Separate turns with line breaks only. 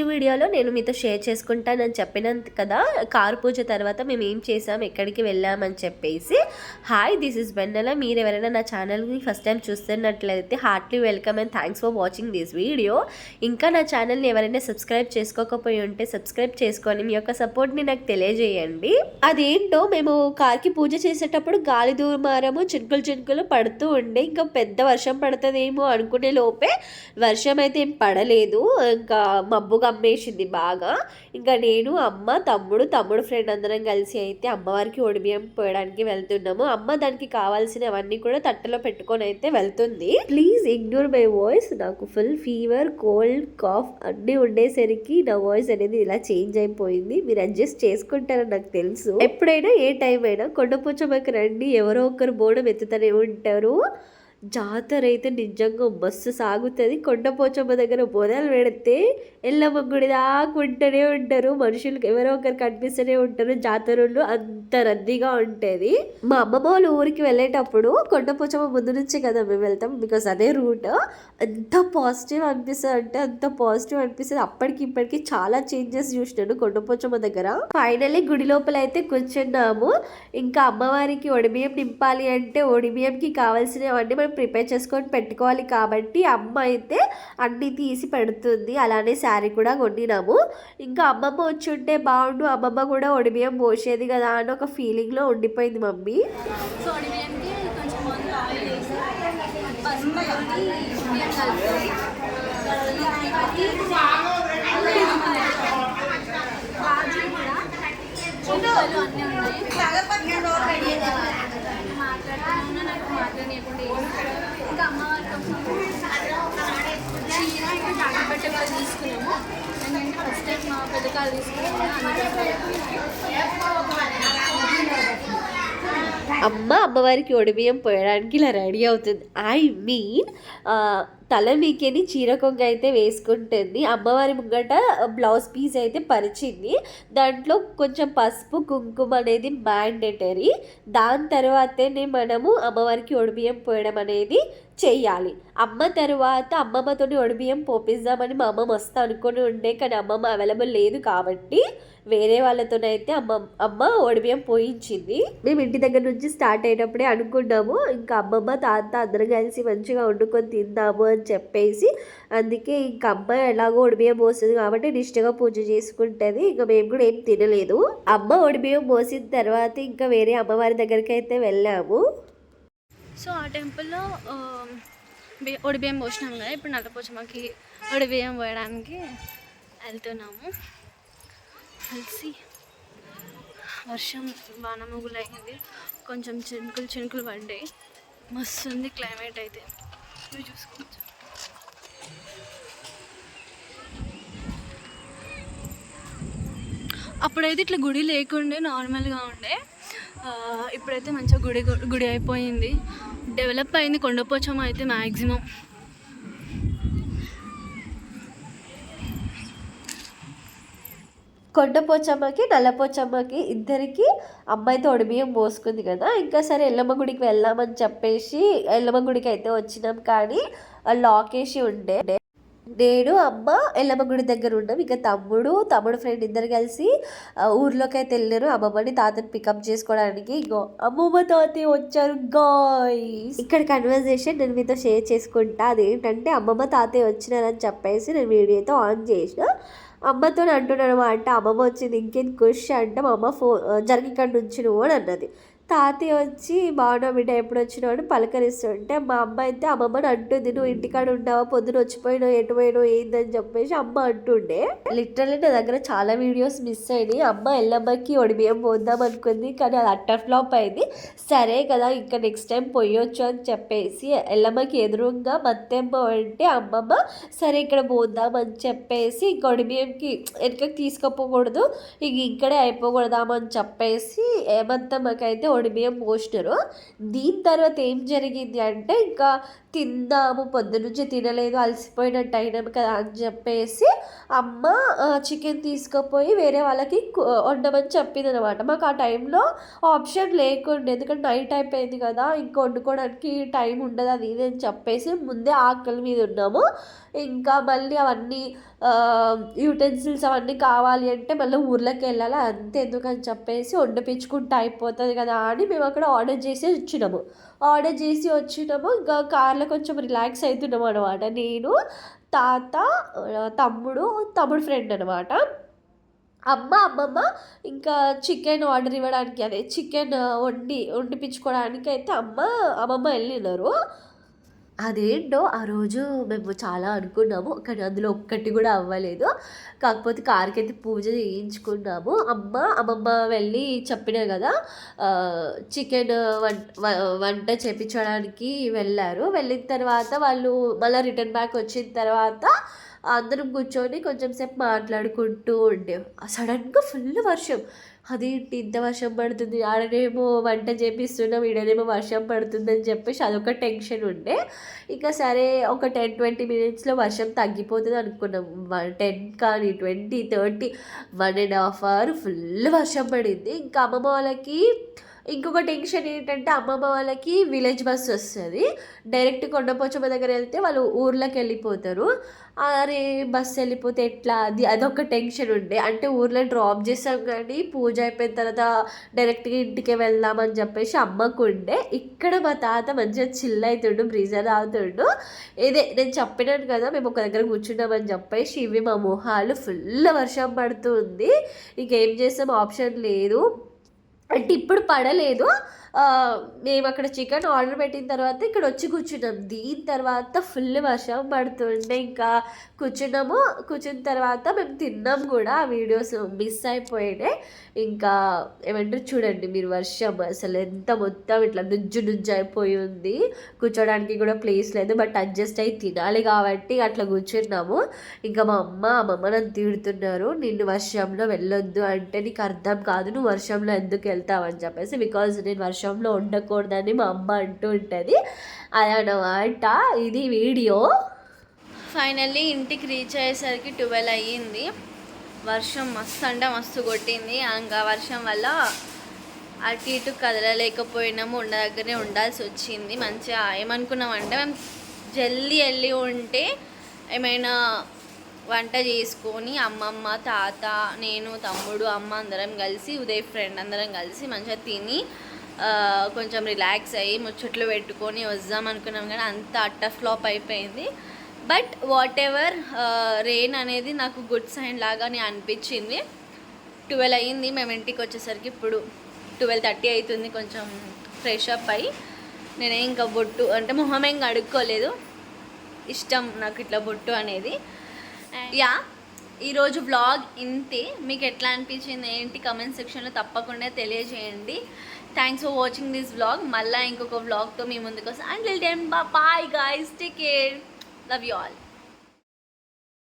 First వీడియోలో నేను మీతో షేర్ చేసుకుంటానని చెప్పినంత కదా కారు పూజ తర్వాత మేము ఏం చేసాం ఎక్కడికి వెళ్ళామని చెప్పేసి. హాయ్ దిస్ ఇస్ బెన్నెల మీరు ఎవరైనా నా ఛానల్ని ఫస్ట్ టైం చూస్తున్నట్లయితే heartly welcome and thanks for watching this video ఇంకా నా ఛానల్ని ఎవరైనా సబ్స్క్రైబ్ చేసుకోకపోయి ఉంటే సబ్స్క్రైబ్ చేసుకొని మీ యొక్క సపోర్ట్ని నాకు తెలియజేయండి. అదేంటో మేము కార్కి పూజ చేసేటప్పుడు గాలి దూమారము చినుకులు చినుకులు పడుతూ ఉండే. ఇంకా పెద్ద వర్షం పడుతుందేమో అనుకునే లోపే వర్షం అయితే ఏం పడలేదు. ఇంకా మబ్బుగా కమ్మేసింది బాగా. ఇంకా నేను అమ్మ తమ్ముడు తమ్ముడు ఫ్రెండ్ అందరం కలిసి అయితే అమ్మవారికి ఒడిబియ్యం పోయడానికి వెళ్తున్నాము. అమ్మ దానికి కావాల్సినవన్నీ కూడా తట్టలో పెట్టుకొని అయితే వెళ్తుంది. ప్లీజ్ ఇగ్నోర్ మై వాయిస్ నాకు ఫుల్ ఫీవర్ కోల్డ్ కాఫ్ అన్నీ ఉండేసరికి నా వాయిస్ అనేది ఇలా చేంజ్ అయిపోయింది. మీరు అడ్జస్ట్ చేసుకుంటారని నాకు తెలుసు. ఎప్పుడైనా ఏ టైం అయినా కొండపూచమ్మకి రండి. ఎవరో ఒకరు బోనం ఎత్తుతూనే ఉంటారు. జాతర అయితే నిజంగా మస్తు సాగుతుంది. కొండపోచమ్మ దగ్గర బోనాలు పెడితే ఎల్లమ్మ గుడి దాకా ఉంటూనే ఉంటారు. మనుషులకు ఎవరో ఒకరు కనిపిస్తూనే ఉంటారు. జాతరలు అంత రద్దీగా ఉంటుంది. మా అమ్మమ్మ వాళ్ళ ఊరికి వెళ్ళేటప్పుడు కొండపోచమ్మ ముందు నుంచి కదా మేము వెళ్తాం. బికాస్ అదే రూట్ అంత పాజిటివ్ అనిపిస్తుంది అంటే అంత పాజిటివ్ అనిపిస్తుంది. అప్పటికి ఇప్పటికి చాలా చేంజెస్ చూసినాను కొండపోచమ్మ దగ్గర. ఫైనల్లీ గుడి లోపల అయితే కూర్చున్నాము. ఇంకా అమ్మవారికి ఒడిబియ్యం నింపాలి అంటే ఒడిబియ్యంకి కావాల్సినవన్నీ మనం ప్రిపేర్ చేసుకొని పెట్టుకోవాలి కాబట్టి అమ్మ అయితే అన్నీ తీసి పెడుతుంది. అలానే శారీ కూడా కొనినాము. ఇంకా అమ్మమ్మ వచ్చి ఉంటే బాగుండు. అమ్మమ్మ కూడా ఒడిబియ్యం పోసేది కదా అని ఒక ఫీలింగ్లో ఉండిపోయింది మమ్మీ.
సో కొంచెం ఆయిల్ వేసి కూడా అన్నీ ఉన్నాయి. మాట్లాడుతున్నాను నాకు మాట్లాడనీయకుండా ఇంకా అమ్మవారి కోసం చీర ఇంకా జాకెట్ బట్ట కూడా తీసుకున్నాము ఎందుకంటే ఫస్ట్ టైం మా పెద్దకాలు తీసుకున్నాము
అమ్మ అమ్మవారికి ఒడిబియ్యం పోయడానికి ఇలా రెడీ అవుతుంది ఐ మీన్ తల మీకేని చీర కొంగ అయితే వేసుకుంటుంది. అమ్మవారి ముంగట బ్లౌజ్ పీస్ అయితే పరిచింది. దాంట్లో కొంచెం పసుపు కుంకుమ అనేది మ్యాండేటరీ. దాని తర్వాతనే మనము అమ్మవారికి ఒడిబియ్యం పోయడం అనేది చెయ్యాలి. అమ్మ తర్వాత అమ్మమ్మతోని ఒడిబియ్యం పోపిద్దామని మా అమ్మమ్మ వస్తా అనుకుని ఉండే కానీ అమ్మమ్మ అవైలబుల్ లేదు కాబట్టి వేరే వాళ్ళతోనైతే అమ్మ అమ్మ ఒడిబియ్యం పోయించింది. మేము ఇంటి దగ్గర నుంచి స్టార్ట్ అయ్యేటప్పుడే అనుకున్నాము ఇంకా అమ్మమ్మ తాత అందరం కలిసి మంచిగా వండుకొని తిందాము అని చెప్పేసి అందుకే ఇంక అబ్బాయి ఎలాగో ఒడిబియ్యం పోస్తుంది కాబట్టి నిష్ఠగా పూజ చేసుకుంటుంది. ఇంకా మేము కూడా ఏం తినలేదు. అమ్మ ఒడిబియ్యం పోసిన తర్వాత ఇంకా వేరే అమ్మవారి దగ్గరికి అయితే వెళ్ళాము.
సో ఆ టెంపుల్లో ఒడిబియ్యం పోసినాం కదా. ఇప్పుడు నల్లపోచమ్మకి ఒడిబియ్యం పోయడానికి వెళ్తున్నాము. కలిసి వర్షం వాన అయింది కొంచెం చినుకులు చినుకులు పడ్డాయి. మస్తు ఉంది క్లైమేట్ అయితే. ఇవి చూసుకోవచ్చు. అప్పుడైతే ఇట్లా గుడి లేకుండే నార్మల్గా ఉండే. ఇప్పుడైతే మంచిగా గుడి గుడి అయిపోయింది. డెవలప్ అయింది కొండపోచమ్మ అయితే మ్యాక్సిమం
కొండపోచమ్మకి నల్లపోచమ్మకి ఇద్దరికి అమ్మాయితో ఒడిబియ్యం పోసుకుంది కదా. ఇంకా సరే ఎల్లమ్మ గుడికి వెళ్దామని చెప్పేసి ఎల్లమ్మ గుడికి అయితే వచ్చినాం కానీ లాక్ వేసి ఉండే. నేను అమ్మ ఎల్లమ్మ గుడి దగ్గర ఉన్నాం ఇంకా తమ్ముడు తమ్ముడు ఫ్రెండ్ ఇద్దరు కలిసి ఊర్లోకి అయితే వెళ్ళారు. అమ్మమ్మని తాతని పికప్ చేసుకోవడానికి. ఇంకో అమ్మమ్మ తాతయ్య వచ్చారు గాయ్ ఇక్కడ కన్వర్జేషన్ నేను మీతో షేర్ చేసుకుంటా. అదేంటంటే అమ్మమ్మ తాతయ్య వచ్చినారని చెప్పేసి నేను వీడియోతో ఆన్ చేసిన. అమ్మతో అంటున్నాను అంటే అమ్మమ్మ వచ్చింది ఇంకేం ఖుష్ అంటే మా అమ్మ ఫోన్ జరిగి ఇక్కడ నుంచి నువ్వు అని అన్నది. తాతయ్య వచ్చి బాగున్నా బిడ్డ ఎప్పుడు వచ్చినావు అని పలకరిస్తుంటే మా అమ్మ అయితే అమ్మమ్మని అంటుంది నువ్వు ఇంటికాడ ఉన్నావా పొద్దున వచ్చిపోయినావు ఎటు పోయినావు ఏందని చెప్పేసి అమ్మ అంటుండే. లిటరల్లీ నా దగ్గర చాలా వీడియోస్ మిస్ అయినాయి. అమ్మ ఎల్లమ్మకి ఒడిబియ్యం పోద్దాం అనుకుంది కానీ అది అట్టర్ ఫ్లాప్ అయింది. సరే కదా ఇంకా నెక్స్ట్ టైం పోయొచ్చు అని చెప్పేసి ఎల్లమ్మకి ఎదురుగా మత్తెమ్మ అంటే అమ్మమ్మ సరే ఇక్కడ పోద్దాం అని చెప్పేసి ఇంక ఒడిబియ్యంకి వెనకకి తీసుకుపోకూడదు ఇంక ఇక్కడే అయిపోకూడదామని చెప్పేసి ఏమంతమ్మకైతే ఒడిబియ్యం పోసినారు దీని తర్వాత ఏం జరిగింది అంటే ఇంకా తిందాము పొద్దు నుంచి తినలేదు అలసిపోయినట్టు అయినాం కదా అని చెప్పేసి అమ్మ చికెన్ తీసుకుపోయి వేరే వాళ్ళకి వండమని చెప్పింది అనమాట మాకు ఆ టైంలో ఆప్షన్ లేకుండే ఎందుకంటే నైట్ అయిపోయింది కదా ఇంకా వండుకోవడానికి టైం ఉండదు అది ఇది అని చెప్పేసి ముందే ఆకలి మీద ఉన్నాము. ఇంకా మళ్ళీ అవన్నీ యూటెన్సిల్స్ అవన్నీ కావాలి అంటే మళ్ళీ ఊర్లోకి వెళ్ళాలి అంతే ఎందుకని చెప్పేసి వండిపించుకుంటే అయిపోతుంది కదా అని మేము అక్కడ ఆర్డర్ చేసి వచ్చినాము. ఆర్డర్ చేసి వచ్చినాము. ఇంకా కార్లో కొంచెం రిలాక్స్ అవుతున్నాము అనమాట నేను తాత తమ్ముడు తమ్ముడు ఫ్రెండ్ అనమాట అమ్మ అమ్మమ్మ ఇంకా చికెన్ ఆర్డర్ ఇవ్వడానికి అదే చికెన్ వండి వండిపించుకోవడానికి అయితే అమ్మ అమ్మమ్మ వెళ్ళినారు. అదేంటో ఆ రోజు మేము చాలా అనుకున్నాము కానీ అందులో ఒక్కటి కూడా అవ్వలేదు. కాకపోతే కార్కి అయితే పూజ చేయించుకున్నాము. అమ్మ అమ్మమ్మ వెళ్ళి చెప్పినా కదా చికెన్ వంట వంట చేపించడానికి వెళ్ళారు. వెళ్ళిన తర్వాత వాళ్ళు మళ్ళీ రిటర్న్ బ్యాక్ వచ్చిన తర్వాత అందరం కూర్చొని కొంచెం సేపు మాట్లాడుకుంటూ ఉండే. సడన్గా ఫుల్ వర్షం. అదేంటి ఇంత వర్షం పడుతుంది? ఆడనేమో వంట చేపిస్తున్నాం ఈడనేమో వర్షం పడుతుందని చెప్పేసి అదొక టెన్షన్ ఉండే. ఇంకా సరే ఒక టెన్ ట్వంటీ మినిట్స్లో వర్షం తగ్గిపోతుంది అనుకున్నాం. టెన్ కానీ twenty thirty one and half hour full వర్షం పడింది. ఇంకా అమ్మమ్మ వాళ్ళకి ఇంకొక టెన్షన్ ఏంటంటే అమ్మమ్మ వాళ్ళకి విలేజ్ బస్ వస్తుంది. డైరెక్ట్ కొండపోచమ్మ దగ్గర వెళ్తే వాళ్ళు ఊర్లోకి వెళ్ళిపోతారు. అరే బస్సు వెళ్ళిపోతే ఎట్లా? అది అదొక టెన్షన్ ఉండే. అంటే ఊర్లో డ్రాప్ చేసాం కానీ పూజ అయిపోయిన తర్వాత డైరెక్ట్గా ఇంటికి వెళ్దామని చెప్పేసి అమ్మకు ఉండే. ఇక్కడ మా తాత మంచిగా చిల్ అవుతుండు బ్రీజర్ తాగుతుండు. ఇదే నేను చెప్పినాను కదా మేము ఒక దగ్గర కూర్చున్నామని చెప్పేసి ఇవి మా మొహాలు ఫుల్ వర్షం పడుతుంది. ఇంకేం చేస్తాం? ఆప్షన్ లేదు. అంటే ఇప్పుడు పడలేదు. మేము అక్కడ చికెన్ ఆర్డర్ పెట్టిన తర్వాత ఇక్కడ వచ్చి కూర్చున్నాం. దీని తర్వాత ఫుల్ వర్షం పడుతుండే ఇంకా కూర్చున్నాము. కూర్చున్న తర్వాత మేము తిన్నాం కూడా. ఆ వీడియోస్ మిస్ అయిపోయినాయి. ఇంకా ఏమంటారు చూడండి మీరు వర్షం అసలు ఎంత మొత్తం ఇట్లా నుజ్జు నుజ్జు అయిపోయి ఉంది. కూర్చోడానికి కూడా ప్లేస్ లేదు బట్ అడ్జస్ట్ అయి తినాలి కాబట్టి అట్లా కూర్చున్నాము. ఇంకా మా అమ్మ అమ్మమ్మ నన్ను తిడుతున్నారు నిన్ను వర్షంలో వెళ్ళొద్దు అంటే నీకు అర్థం కాదు నువ్వు వర్షంలో ఎందుకు వెళ్తావు? అని చెప్పేసి బికాజ్ నేను వర్షం వర్షంలో ఉండకూడదని మా అమ్మ అంటూ ఉంటుంది. అదనమాట ఇది వీడియో.
ఫైనల్లీ ఇంటికి రీచ్ అయ్యేసరికి ట్వెల్వ్ అయ్యింది. వర్షం మస్తు అంటే మస్తు కొట్టింది. ఇంకా వర్షం వల్ల అటు ఇటు కదలలేకపోయినాము. ఉన్న దగ్గరే ఉండాల్సి వచ్చింది. మంచిగా ఏమనుకున్నామంటే మేము జల్దీ వెళ్ళి ఉంటే ఏమైనా వంట చేసుకొని అమ్మమ్మ తాత నేను తమ్ముడు అమ్మ అందరం కలిసి ఉదయ్ ఫ్రెండ్ అందరం కలిసి మంచిగా తిని కొంచెం రిలాక్స్ అయ్యి ముచ్చట్లు పెట్టుకొని వద్దాం అనుకున్నాం కానీ అంత అట్ట ఫ్లాప్ అయిపోయింది. బట్ వాట్ ఎవర్ రెయిన్ అనేది నాకు గుడ్ సైన్ లాగానే అనిపించింది. ట్వెల్వ్ అయ్యింది మేము ఇంటికి వచ్చేసరికి ఇప్పుడు ట్వెల్వ్ థర్టీ అవుతుంది కొంచెం ఫ్రెష్ అప్ అయ్యి. నేనే ఇంకా బొట్టు అంటే మొహం ఏం కడుక్కోలేదు. ఇష్టం నాకు ఇట్లా బొట్టు అనేది. యా ఈరోజు వ్లాగ్ ఇంతే. మీకు ఎట్లా అనిపించింది ఏంటి? కమెంట్ సెక్షన్లో తప్పకుండా తెలియజేయండి. Thanks for watching this vlog మళ్ళీ ఇంకొక వ్లాగ్తో మీ ముందుకు వస్తాం. And then bye guys take care love you all